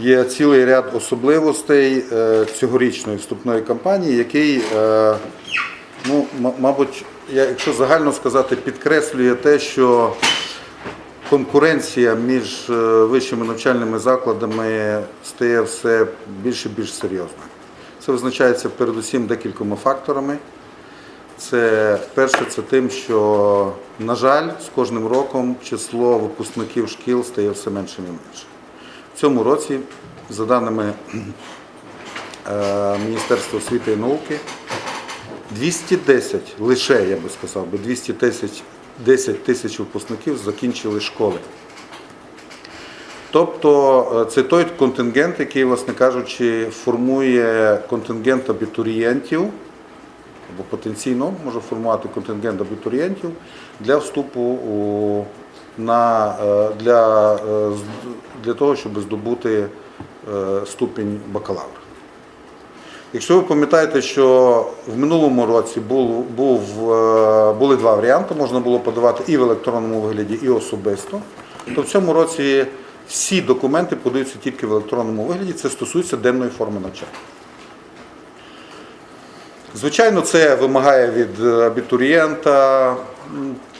є цілий ряд особливостей е, цьогорічної вступної кампанії, який, е, ну, мабуть, якщо загально сказати, підкреслює те, що конкуренція між е, вищими навчальними закладами стає все більш і більш серйозною. Це визначається передусім декількома факторами. Це перше, це тим, що, на жаль, з кожним роком число випускників шкіл стає все меншим і меншим. Цьому році, за даними е, Міністерства освіти і науки, 210, лише я би сказав, би 210 10 тисяч випускників закінчили школи. Тобто е, це той контингент, який, власне кажучи, формує контингент абітурієнтів або потенційно може формувати контингент абітурієнтів для вступу у, на, е, для, е, для того, щоб здобути е, ступінь бакалавра. Якщо ви пам'ятаєте, що в минулому році був, був, були два варіанти, можна було подавати і в електронному вигляді, і особисто, то в цьому році всі документи подаються тільки в електронному вигляді. Це стосується денної форми навчання. Звичайно, це вимагає від абітурієнта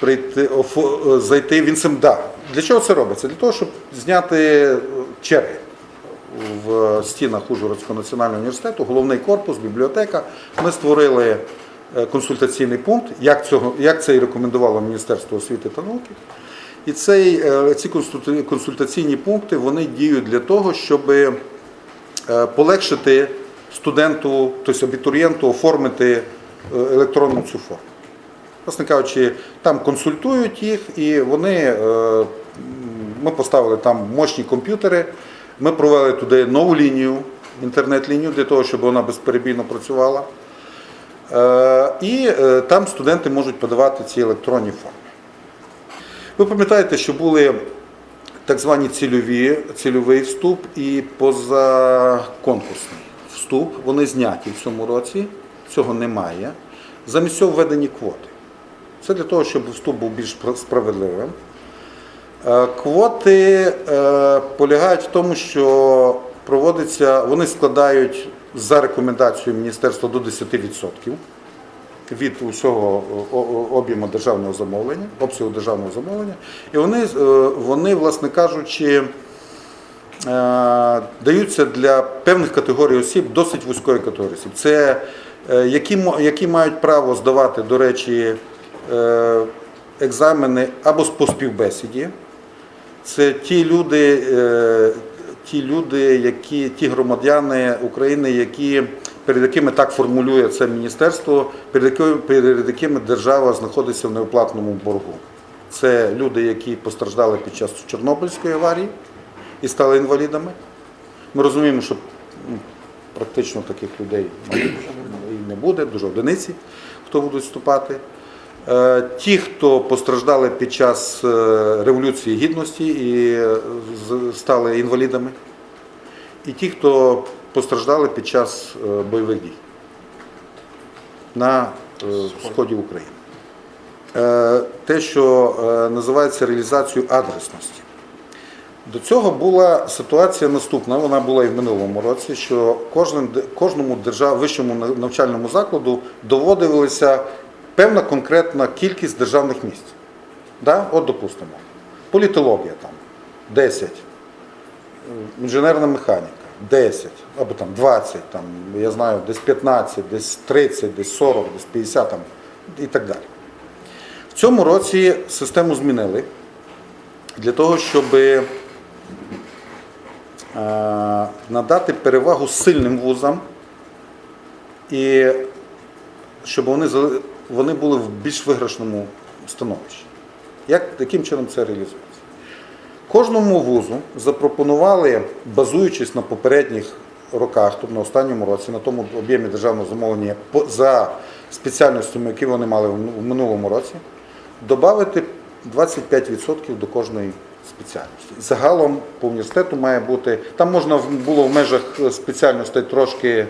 прийти, офо- е, зайти. Він сам да. Для чого це робиться? Для того, щоб зняти е, черги в стінах Ужгородського національного університету, головний корпус, бібліотека. Ми створили е, консультаційний пункт, як, цього, як це і рекомендувало Міністерство освіти та науки. І цей, е, ці консультаційні пункти вони діють для того, щоб е, полегшити студенту, тобто абітурієнту оформити е, електронну цю форму. Власне кажучи, там консультують їх, і вони, е, ми поставили там мощні комп'ютери, ми провели туди нову лінію, інтернет-лінію, для того, щоб вона безперебійно працювала. Е, І е, там студенти можуть подавати ці електронні форми. Ви пам'ятаєте, що були так звані цільові, цільовий вступ і позаконкурсний вступ. Вони зняті в цьому році, цього немає. Замість цього введені квоти. Це для того, щоб вступ був більш справедливим. Е, Квоти е, полягають в тому, що проводиться, вони складають за рекомендацією міністерства до 10% від усього об'єму державного замовлення, обсягу державного замовлення. І вони, е, вони власне кажучи, даються для певних категорій осіб, досить вузької категорії осіб. Це які, які мають право здавати, до речі, екзамени або по співбесіді. Це ті люди, е, ті люди, які ті громадяни України, які перед якими так формулює це міністерство, перед якими, перед якими держава знаходиться в неоплатному боргу. Це люди, які постраждали під час Чорнобильської аварії і стали інвалідами. Ми розуміємо, що практично таких людей і не буде, дуже одиниці, хто будуть вступати. Е, Ті, хто постраждали під час е, Революції Гідності і е, стали інвалідами, і ті, хто постраждали під час бойових дій на сході України. Те, що називається реалізацією адресності. До цього була ситуація наступна. Вона була і в минулому році, що кожному держав, вищому навчальному закладу доводилася певна конкретна кількість державних місць. Да? От, допустимо, політологія там 10, е, інженерна механіка 10, або там 20, там, я знаю, десь 15, десь 30, десь 40, десь 50 там, і так далі. В цьому році систему змінили для того, щоб е, надати перевагу сильним вузам і щоб вони, вони були в більш виграшному становищі. Як, яким чином це реалізується? Кожному вузу запропонували, базуючись на попередніх роках, тобто на останньому році, на тому об'ємі державного замовлення за спеціальностями, які вони мали в минулому році, додати 25% до кожної спеціальності. Загалом по університету має бути, там можна було в межах е, спеціальностей трошки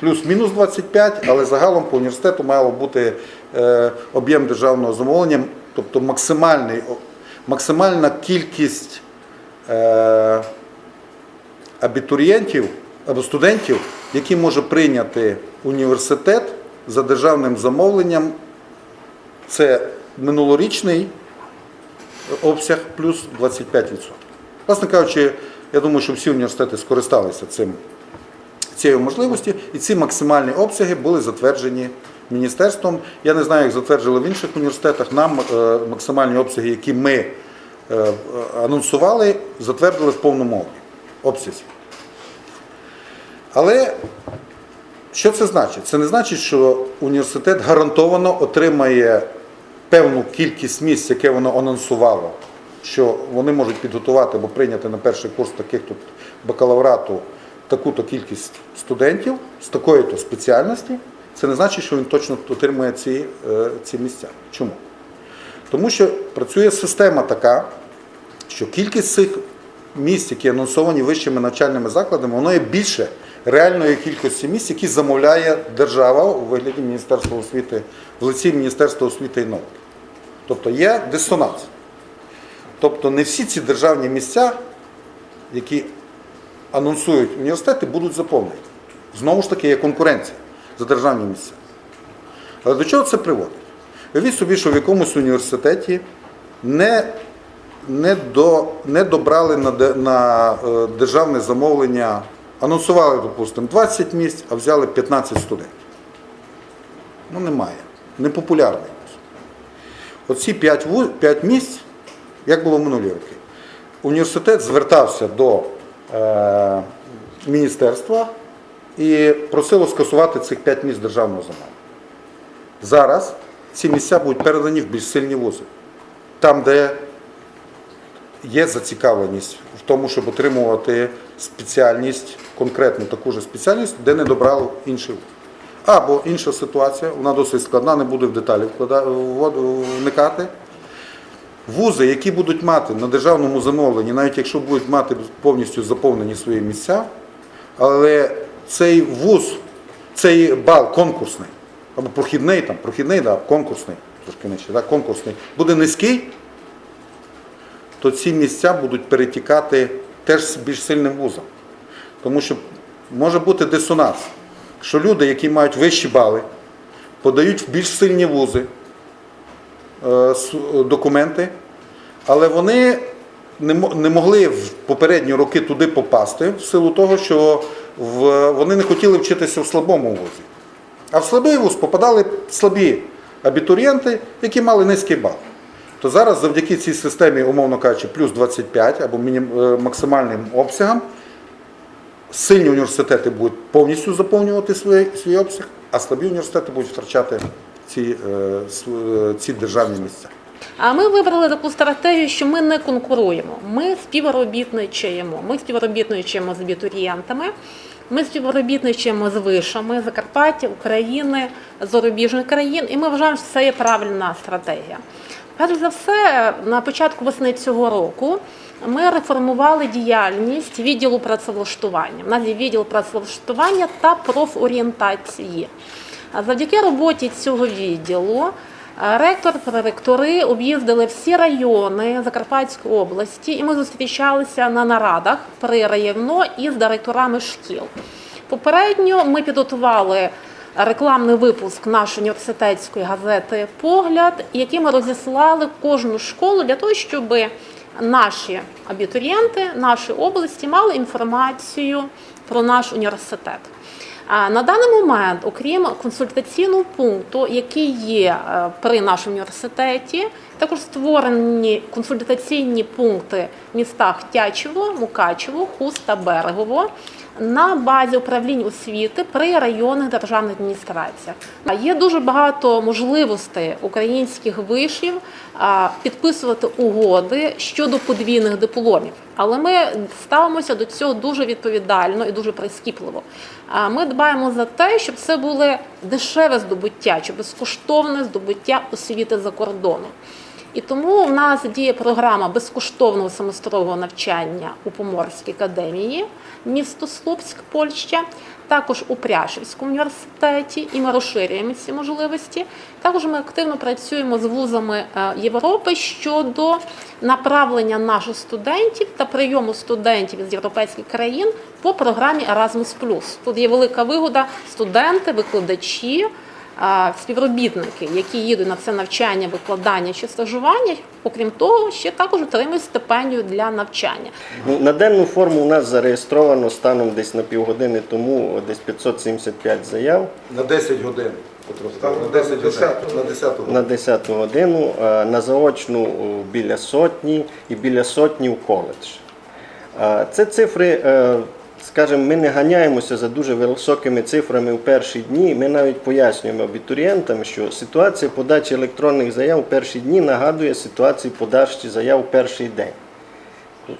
плюс-мінус 25, але загалом по університету мало бути е, об'єм державного замовлення, тобто максимальний, максимальна кількість е, абітурієнтів або студентів, які може прийняти університет за державним замовленням. Це минулорічний обсяг плюс 25%. Власне кажучи, я думаю, що всі університети скористалися цим, цією можливістю, і ці максимальні обсяги були затверджені міністерством. Я не знаю, як затверджували в інших університетах. Нам е, максимальні обсяги, які ми е, анонсували, затвердили в повному обсязі. Але що це значить? Це не значить, що університет гарантовано отримає певну кількість місць, яке воно анонсувало, що вони можуть підготувати або прийняти на перший курс таких тут бакалаврату таку-то кількість студентів з такої-то спеціальності. Це не значить, що він точно отримує ці, е, ці місця. Чому? Тому що працює система така, що кількість цих місць, які анонсовані вищими навчальними закладами, воно є більше реальної кількості місць, які замовляє держава у вигляді Міністерства освіти, в лиці Міністерства освіти і науки. Тобто є дисонанс. Тобто не всі ці державні місця, які анонсують університети, будуть заповнені. Знову ж таки, є конкуренція за державні місця. Але до чого це приводить? Уявіть собі, що в якомусь університеті не, не, до, не добрали на, на е, державне замовлення, анонсували, допустимо, 20 місць, а взяли 15 студентів. Ну, немає. Непопулярний. Оці 5, 5 місць, як було в минулі роки, університет звертався до міністерства і просило скасувати цих 5 місць державного замовлення. Зараз ці місця будуть передані в більш сильні вузи. Там, де є зацікавленість в тому, щоб отримувати спеціальність, конкретну таку ж спеціальність, де не добрали інший. Або інша ситуація, вона досить складна, не буду в деталі вникати. Вузи, які будуть мати на державному замовленні, навіть якщо будуть мати повністю заповнені свої місця, але цей вуз, цей бал конкурсний, або прохідний, там, прохідний, да, конкурсний, трошки нижче, да, конкурсний, буде низький, то ці місця будуть перетікати теж з більш сильним вузом. Тому що може бути дисонанс, що люди, які мають вищі бали, подають в більш сильні вузи документи, але вони не могли в попередні роки туди попасти в силу того, що вони не хотіли вчитися в слабому вузі. А в слабий вуз попадали слабі абітурієнти, які мали низький бал. То зараз завдяки цій системі, умовно кажучи, плюс 25 або е, максимальним обсягам, сильні університети будуть повністю заповнювати свій, свій обсяг, а слабі університети будуть втрачати ці, е, е, ці державні місця. А ми вибрали таку стратегію, що ми не конкуруємо. Ми співробітничаємо. Ми співробітничаємо з абітурієнтами, ми співробітничаємо з вишами Закарпаття, України, зарубіжних країн, і ми вважаємо, що це є правильна стратегія. Перш за все, на початку весни цього року ми реформували діяльність відділу працевлаштування. У нас є відділ працевлаштування та профорієнтації. Завдяки роботі цього відділу е, ректор та ректори об'їздили всі райони Закарпатської області, і ми зустрічалися на нарадах прирайонно із директорами шкіл. Попередньо ми підготували рекламний випуск нашої університетської газети Погляд, який ми розіслали кожну школу для того, щоб наші абітурієнти нашої області мали інформацію про наш університет. На даний момент, окрім консультаційного пункту, який є е, при нашому університеті, також створені консультаційні пункти в містах Тячево, Мукачево, Хуст та Берегово на базі управлінь освіти при районних державних адміністраціях. Є дуже багато можливостей українських вишів підписувати угоди щодо подвійних дипломів. Але ми ставимося до цього дуже відповідально і дуже прискіпливо. Ми дбаємо за те, щоб це було дешеве здобуття чи безкоштовне здобуття освіти за кордоном. І тому в нас діє програма безкоштовного семестрового навчання у Поморській академії, місто Слуцьк, Польща, також у Пряшівському університеті, і ми розширюємо ці можливості. Також ми активно працюємо з вузами е, Європи щодо направлення наших студентів та прийому студентів з європейських країн по програмі Erasmus+. Тут є велика вигода студенти, викладачі співробітники, які їдуть на це навчання, викладання чи стажування, окрім того, ще також отримують стипендію для навчання. Ну, на денну форму у нас зареєстровано станом десь на півгодини тому десь 575 заяв. На 10 годин. На 10 годин. На 10 годин. на 10 годину, на заочну біля сотні і біля сотні в коледж. Це цифри, е, скажімо, ми не ганяємося за дуже високими цифрами в перші дні. Ми навіть пояснюємо абітурієнтам, що ситуація подачі електронних заяв у перші дні нагадує ситуацію подачі заяв у перший день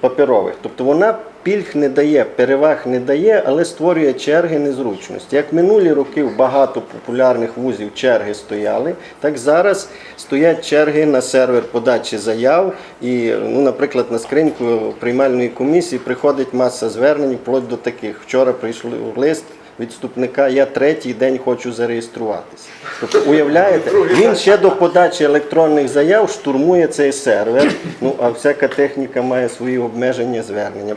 паперових. Тобто вона пільг не дає, переваг не дає, але створює черги незручності. Як минулі роки в багато популярних вузів черги стояли, так зараз стоять черги на сервер подачі заяв. І, ну, наприклад, на скриньку приймальної комісії приходить маса звернень, вплоть до таких. Вчора прийшли лист. Відступника я третій день хочу зареєструватися. Тобто, уявляєте, він ще до подачі електронних заяв штурмує цей сервер. Ну а всяка техніка має свої обмеження звернення.